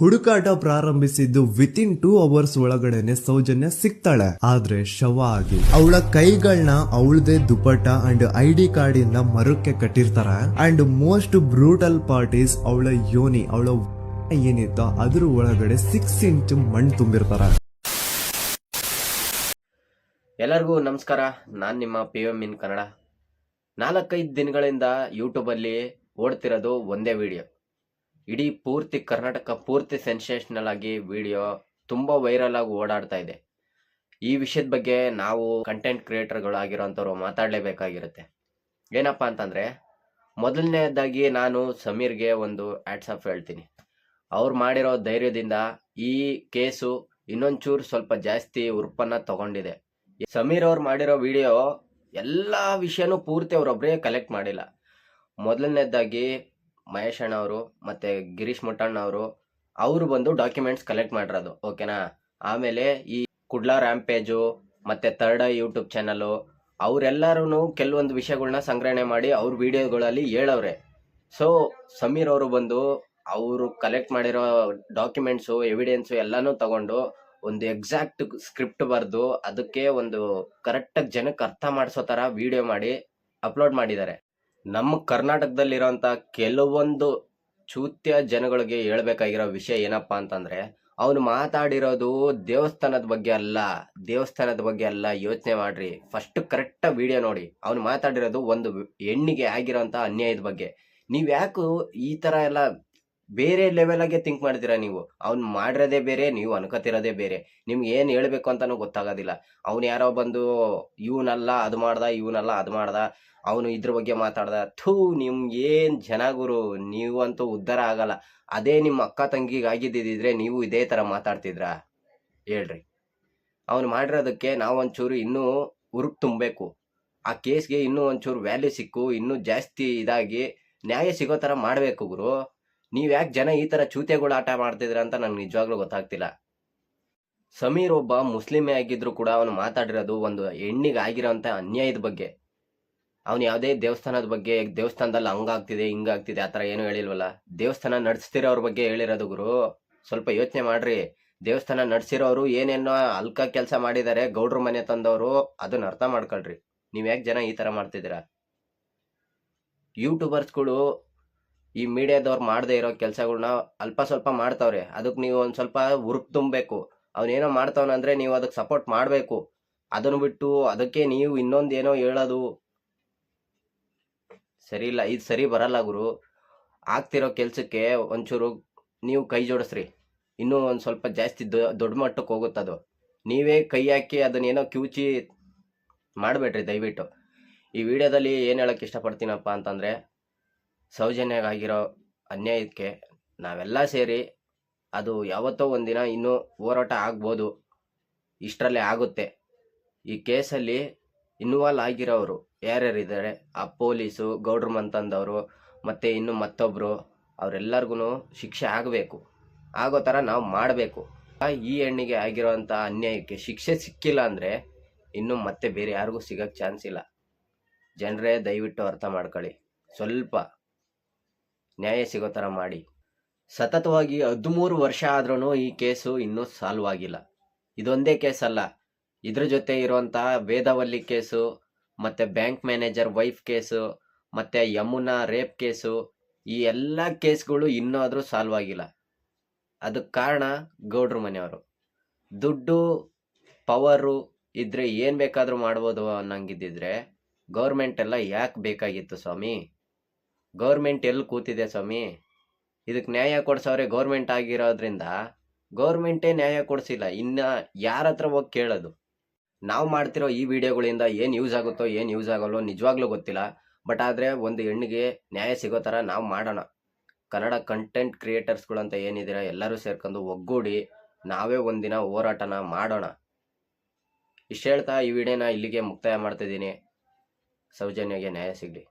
ಹುಡುಕಾಟ ಪ್ರಾರಂಭಿಸಿದ್ದು within two hours ಒಳಗಡೆನೆ ಸೌಜನ್ಯ ಸಿಗ್ತಾಳೆ. ಆದ್ರೆ ಶವ ಆಗಿ. ಅವಳ ಕೈಗಳನ್ನ ಅವಳದೇ dupatta and I D card ಇಂದ ಮರಕ್ಕೆ ಕಟ್ಟಿರ್ತಾರ. ಅಂಡ್ ಮೋಸ್ಟ್ ಬ್ರೂಟಲ್ ಪಾರ್ಟೀಸ್ ಅವಳ ಯೋನಿ, ಅವಳ ಏನಿತ್ತೋ ಅದ್ರ ಒಳಗಡೆ ಸಿಕ್ಸ್ ಇಂಚ್ ಮಣ್ಣು ತುಂಬಿರ್ತಾರ. ಎಲ್ಲರಿಗೂ ನಮಸ್ಕಾರ. ನಾನ್ ನಿಮ್ಮ ಪಿ ಎಂ ಇನ್ ಕನ್ನಡ. ನಾಲ್ಕೈದು ದಿನಗಳಿಂದ ಯೂಟ್ಯೂಬಲ್ಲಿ ಓಡ್ತಿರೋದು ಒಂದೇ ವಿಡಿಯೋ ಇಡೀ ಪೂರ್ತಿ ಕರ್ನಾಟಕ ಪೂರ್ತಿ ಸೆನ್ಸೇಷನಲ್ ಆಗಿ ವಿಡಿಯೋ ತುಂಬ ವೈರಲ್ ಆಗಿ ಓಡಾಡ್ತಾ ಇದೆ. ಈ ವಿಷಯದ ಬಗ್ಗೆ ನಾವು ಕಂಟೆಂಟ್ ಕ್ರಿಯೇಟರ್ಗಳಾಗಿರೋಂಥವ್ರು ಮಾತಾಡಲೇಬೇಕಾಗಿರುತ್ತೆ. ಏನಪ್ಪ ಅಂತಂದರೆ, ಮೊದಲನೇದಾಗಿ ನಾನು ಸಮೀರ್ಗೆ ಒಂದು ಆಟ್ಸಪ್ ಹೇಳ್ತೀನಿ. ಅವ್ರು ಮಾಡಿರೋ ಧೈರ್ಯದಿಂದ ಈ ಕೇಸು ಇನ್ನೊಂಚೂರು ಸ್ವಲ್ಪ ಜಾಸ್ತಿ ಉರುಪನ್ನ ತಗೊಂಡಿದೆ. ಸಮೀರ್ ಅವ್ರು ಮಾಡಿರೋ ವಿಡಿಯೋ ಎಲ್ಲ ವಿಷಯನೂ ಪೂರ್ತಿ ಅವರೊಬ್ಬರೇ ಕಲೆಕ್ಟ್ ಮಾಡಿಲ್ಲ. ಮೊದಲನೇದಾಗಿ ಮಹೇಶ್ ಅಣ್ಣ ಅವರು ಮತ್ತು ಗಿರೀಶ್ ಮುಟ್ಟಣ್ಣ ಅವರು ಅವರು ಬಂದು ಡಾಕ್ಯುಮೆಂಟ್ಸ್ ಕಲೆಕ್ಟ್ ಮಾಡಿರೋದು ಓಕೆನಾ ಆಮೇಲೆ ಈ ಕುಡ್ಲಾ ರ್ಯಾಂಪೇಜು ಮತ್ತು ಥರ್ಡ್ ಯೂಟ್ಯೂಬ್ ಚಾನಲು ಅವರೆಲ್ಲರೂ ಕೆಲವೊಂದು ವಿಷಯಗಳನ್ನ ಸಂಗ್ರಹಣೆ ಮಾಡಿ ಅವ್ರ ವಿಡಿಯೋಗಳಲ್ಲಿ ಹೇಳವ್ರೆ. ಸೊ ಸಮೀರ್ ಅವರು ಬಂದು ಅವರು ಕಲೆಕ್ಟ್ ಮಾಡಿರೋ ಡಾಕ್ಯುಮೆಂಟ್ಸು ಎವಿಡೆನ್ಸು ಎಲ್ಲನೂ ತಗೊಂಡು ಒಂದು ಎಕ್ಸಾಕ್ಟ್ ಸ್ಕ್ರಿಪ್ಟ್ ಬರೆದು ಅದಕ್ಕೆ ಒಂದು ಕರೆಕ್ಟಾಗಿ ಜನಕ್ಕೆ ಅರ್ಥ ಮಾಡಿಸೋ ಥರ ವಿಡಿಯೋ ಮಾಡಿ ಅಪ್ಲೋಡ್ ಮಾಡಿದ್ದಾರೆ. ನಮ್ಮ ಕರ್ನಾಟಕದಲ್ಲಿರೋಂಥ ಕೆಲವೊಂದು ಚೂತ್ಯ ಜನಗಳಿಗೆ ಹೇಳ್ಬೇಕಾಗಿರೋ ವಿಷಯ ಏನಪ್ಪ ಅಂತಂದ್ರೆ, ಅವನು ಮಾತಾಡಿರೋದು ದೇವಸ್ಥಾನದ ಬಗ್ಗೆ ಅಲ್ಲ, ದೇವಸ್ಥಾನದ ಬಗ್ಗೆ ಅಲ್ಲ, ಯೋಚನೆ ಮಾಡ್ರಿ. ಫಸ್ಟ್ ಕರೆಕ್ಟಾಗಿ ವಿಡಿಯೋ ನೋಡಿ. ಅವನು ಮಾತಾಡಿರೋದು ಒಂದು ಹೆಣ್ಣಿಗೆ ಆಗಿರೋಂಥ ಅನ್ಯಾಯದ ಬಗ್ಗೆ. ನೀವು ಯಾಕೆ ಈ ಥರ ಎಲ್ಲ ಬೇರೆ ಲೆವೆಲಾಗೆ ಥಿಂಕ್ ಮಾಡ್ತೀರಾ ನೀವು? ಅವ್ನು ಮಾಡಿರೋದೇ ಬೇರೆ, ನೀವು ಅನ್ಕೋತಿರೋದೇ ಬೇರೆ. ನಿಮ್ಗೆ ಏನು ಹೇಳ್ಬೇಕು ಅಂತಾನೂ ಗೊತ್ತಾಗೋದಿಲ್ಲ. ಅವ್ನು ಯಾರೋ ಬಂದು, ಇವನಲ್ಲ, ಅದು ಮಾಡ್ದ, ಇವನಲ್ಲ, ಅದು ಮಾಡ್ದ. ಅವನು ಇದ್ರ ಬಗ್ಗೆ ಮಾತಾಡ್ದ. ಥೂ ನಿಮ್ಗೆ ಏನು ಜನಗುರು ನೀವಂತೂ ಉದ್ಧಾರ ಆಗಲ್ಲ. ಅದೇ ನಿಮ್ಮ ಅಕ್ಕ ತಂಗಿಗೆ ಆಗಿದ್ದಿದ್ರೆ ನೀವು ಇದೇ ಥರ ಮಾತಾಡ್ತಿದ್ರ? ಹೇಳ್ರಿ. ಅವನು ಮಾಡಿರೋದಕ್ಕೆ ನಾವು ಒಂಚೂರು ಇನ್ನೂ ಉರುಕ್ ತುಂಬಬೇಕು. ಆ ಕೇಸ್ಗೆ ಇನ್ನೂ ಒಂಚೂರು ವ್ಯಾಲ್ಯೂ ಸಿಕ್ಕು, ಇನ್ನೂ ಜಾಸ್ತಿ ಇದಾಗಿ ನ್ಯಾಯ ಸಿಗೋ ಥರ ಮಾಡಬೇಕು ಗುರು. ನೀವು ಯಾಕೆ ಜನ ಈ ಥರ ಚೂತೆಗಳು ಆಟ ಮಾಡ್ತಿದ್ರ ಅಂತ ನಂಗೆ ನಿಜವಾಗ್ಲೂ ಗೊತ್ತಾಗ್ತಿಲ್ಲ. ಸಮೀರ್ ಒಬ್ಬ ಮುಸ್ಲಿಮೇ ಆಗಿದ್ರು ಕೂಡ ಅವನು ಮಾತಾಡಿರೋದು ಒಂದು ಹೆಣ್ಣಿಗೆ ಆಗಿರೋಂಥ ಅನ್ಯಾಯದ ಬಗ್ಗೆ. ಅವನು ಯಾವುದೇ ದೇವಸ್ಥಾನದ ಬಗ್ಗೆ, ದೇವಸ್ಥಾನದಲ್ಲಿ ಹಂಗಾಗ್ತಿದೆ ಹಿಂಗಾಗ್ತಿದೆ ಆ ಥರ ಏನೂ ಹೇಳಿಲ್ವಲ್ಲ? ದೇವಸ್ಥಾನ ನಡೆಸ್ತಿರೋರ ಬಗ್ಗೆ ಹೇಳಿರೋದು ಗುರು. ಸ್ವಲ್ಪ ಯೋಚನೆ ಮಾಡ್ರಿ. ದೇವಸ್ಥಾನ ನಡೆಸಿರೋರು ಏನೇನೋ ಅಲ್ಕ ಕೆಲಸ ಮಾಡಿದ್ದಾರೆ ಗೌಡ್ರ ಮನೆ ತಂದವರು ಅದನ್ನ ಅರ್ಥ ಮಾಡ್ಕೊಳ್ರಿ. ನೀವು ಯಾಕೆ ಜನ ಈ ಥರ ಮಾಡ್ತಿದ್ದೀರಾ ಯೂಟ್ಯೂಬರ್ಸ್ಗಳು ಈ ಮೀಡಿಯಾದವ್ರು ಮಾಡದೇ ಇರೋ ಕೆಲಸಗಳನ್ನ ಅಲ್ಪ ಸ್ವಲ್ಪ ಮಾಡ್ತಾವ್ರೆ. ಅದಕ್ಕೆ ನೀವು ಒಂದು ಸ್ವಲ್ಪ ಉರುಪ್ ತುಂಬಬೇಕು. ಅವನೇನೋ ಮಾಡ್ತಾವನ ಅಂದ್ರೆ ನೀವು ಅದಕ್ಕೆ ಸಪೋರ್ಟ್ ಮಾಡಬೇಕು. ಅದನ್ನು ಬಿಟ್ಟು ಅದಕ್ಕೆ ನೀವು ಇನ್ನೊಂದು ಏನೋ ಹೇಳೋದು. ಸರಿ ಇಲ್ಲ, ಇದು ಸರಿ ಬರಲ್ಲ ಗುರು. ಆಗ್ತಿರೋ ಕೆಲಸಕ್ಕೆ ಒಂಚೂರು ನೀವು ಕೈ ಜೋಡಿಸ್ರಿ. ಇನ್ನೂ ಒಂದು ಸ್ವಲ್ಪ ಜಾಸ್ತಿ ದೊಡ್ಡ ಮಟ್ಟಕ್ಕೆ ಹೋಗುತ್ತದು ನೀವೇ ಕೈ ಹಾಕಿ ಅದನ್ನೇನೋ ಕಿವುಚಿ ಮಾಡಬೇಡ್ರಿ ದಯವಿಟ್ಟು. ಈ ವಿಡಿಯೋದಲ್ಲಿ ಏನು ಹೇಳೋಕ್ಕೆ ಇಷ್ಟಪಡ್ತೀನಪ್ಪ ಅಂತಂದರೆ ಸೌಜನ್ಯಗಾಗಿರೋ ಅನ್ಯಾಯಕ್ಕೆ ನಾವೆಲ್ಲ ಸೇರಿ ಅದು ಯಾವತ್ತೋ ಒಂದಿನ ಇನ್ನೂ ಹೋರಾಟ ಆಗ್ಬೋದು. ಇಷ್ಟರಲ್ಲೇ ಆಗುತ್ತೆ. ಈ ಕೇಸಲ್ಲಿ ಇನ್ವಾಲ್ವ್ ಆಗಿರೋರು ಯಾರ್ಯಾರಿದ್ದಾರೆ? ಆ ಪೊಲೀಸು, ಗೌಡ್ರ ಮಂತಂದವರು ಮತ್ತು ಇನ್ನು ಮತ್ತೊಬ್ಬರು ಅವರೆಲ್ಲರಿಗೂ ಶಿಕ್ಷೆ ಆಗಬೇಕು. ಆಗೋ ಥರ ನಾವು ಮಾಡಬೇಕು. ಈ ಹೆಣ್ಣಿಗೆ ಆಗಿರೋವಂಥ ಅನ್ಯಾಯಕ್ಕೆ ಶಿಕ್ಷೆ ಸಿಕ್ಕಿಲ್ಲ ಅಂದರೆ ಇನ್ನು ಮತ್ತೆ ಬೇರೆ ಯಾರಿಗೂ ಸಿಗೋಕ್ಕೆ ಚಾನ್ಸ್ ಇಲ್ಲ. ಜನರೇ ದಯವಿಟ್ಟು ಅರ್ಥ ಮಾಡ್ಕೊಳ್ಳಿ. ಸ್ವಲ್ಪ ನ್ಯಾಯ ಸಿಗೋ ಥರ ಮಾಡಿ. ಸತತವಾಗಿ ಹದಿಮೂರು ವರ್ಷ ಆದ್ರೂ ಈ ಕೇಸು ಇನ್ನೂ ಸಾಲ್ವ್ ಆಗಿಲ್ಲ. ಇದೊಂದೇ ಕೇಸ್ ಅಲ್ಲ ಇದ್ರ ಜೊತೆ ಇರುವಂತಹ ವೇದವಲ್ಲಿ ಕೇಸು, ಮತ್ತು ಬ್ಯಾಂಕ್ ಮ್ಯಾನೇಜರ್ ವೈಫ್ ಕೇಸು, ಮತ್ತು ಯಮುನಾ ರೇಪ್ ಕೇಸು, ಈ ಎಲ್ಲ ಕೇಸ್ಗಳು ಇನ್ನೂ ಆದರೂ ಸಾಲ್ವ್ ಆಗಿಲ್ಲ. ಅದಕ್ಕೆ ಕಾರಣ ಗೌಡ್ರ ಮನೆಯವರು. ದುಡ್ಡು, ಪವರು ಇದ್ರೆ ಏನು ಬೇಕಾದರೂ ಮಾಡ್ಬೋದು ಅನ್ನಂಗಿದ್ದಿದ್ರೆ ಗೌರ್ಮೆಂಟ್ ಎಲ್ಲ ಯಾಕೆ ಬೇಕಾಗಿತ್ತು ಸ್ವಾಮಿ? ಗೌರ್ಮೆಂಟ್ ಎಲ್ಲಿ ಕೂತಿದೆ ಸ್ವಾಮಿ? ಇದಕ್ಕೆ ನ್ಯಾಯ ಕೊಡ್ಸವ್ರೆ ಗೌರ್ಮೆಂಟ್ ಆಗಿರೋದ್ರಿಂದ ಗೌರ್ಮೆಂಟೇ ನ್ಯಾಯ ಕೊಡಿಸಿಲ್ಲ. ಇನ್ನು ಯಾರ ಹತ್ರ ಹೋಗಿ ಕೇಳೋದು? ನಾವು ಮಾಡ್ತಿರೋ ಈ ವಿಡಿಯೋಗಳಿಂದ ಏನು ಯೂಸ್ ಆಗುತ್ತೋ, ಏನು ಯೂಸ್ ಆಗಲ್ಲೋ ನಿಜವಾಗ್ಲೂ ಗೊತ್ತಿಲ್ಲ. ಬಟ್ ಆದರೆ ಒಂದು ಹೆಣ್ಣಿಗೆ ನ್ಯಾಯ ಸಿಗೋ ಥರ ನಾವು ಮಾಡೋಣ. ಕನ್ನಡ ಕಂಟೆಂಟ್ ಕ್ರಿಯೇಟರ್ಸ್ಗಳಂತ ಏನಿದ್ದೀರಾ, ಎಲ್ಲರೂ ಸೇರ್ಕೊಂಡು ಒಗ್ಗೂಡಿ ನಾವೇ ಒಂದಿನ ಹೋರಾಟನ ಮಾಡೋಣ. ಇಷ್ಟು ಹೇಳ್ತಾ ಈ ವಿಡಿಯೋನ ಇಲ್ಲಿಗೆ ಮುಕ್ತಾಯ ಮಾಡ್ತಿದ್ದೀನಿ. ಸೌಜನ್ಯಗೆ ನ್ಯಾಯ ಸಿಗಲಿ.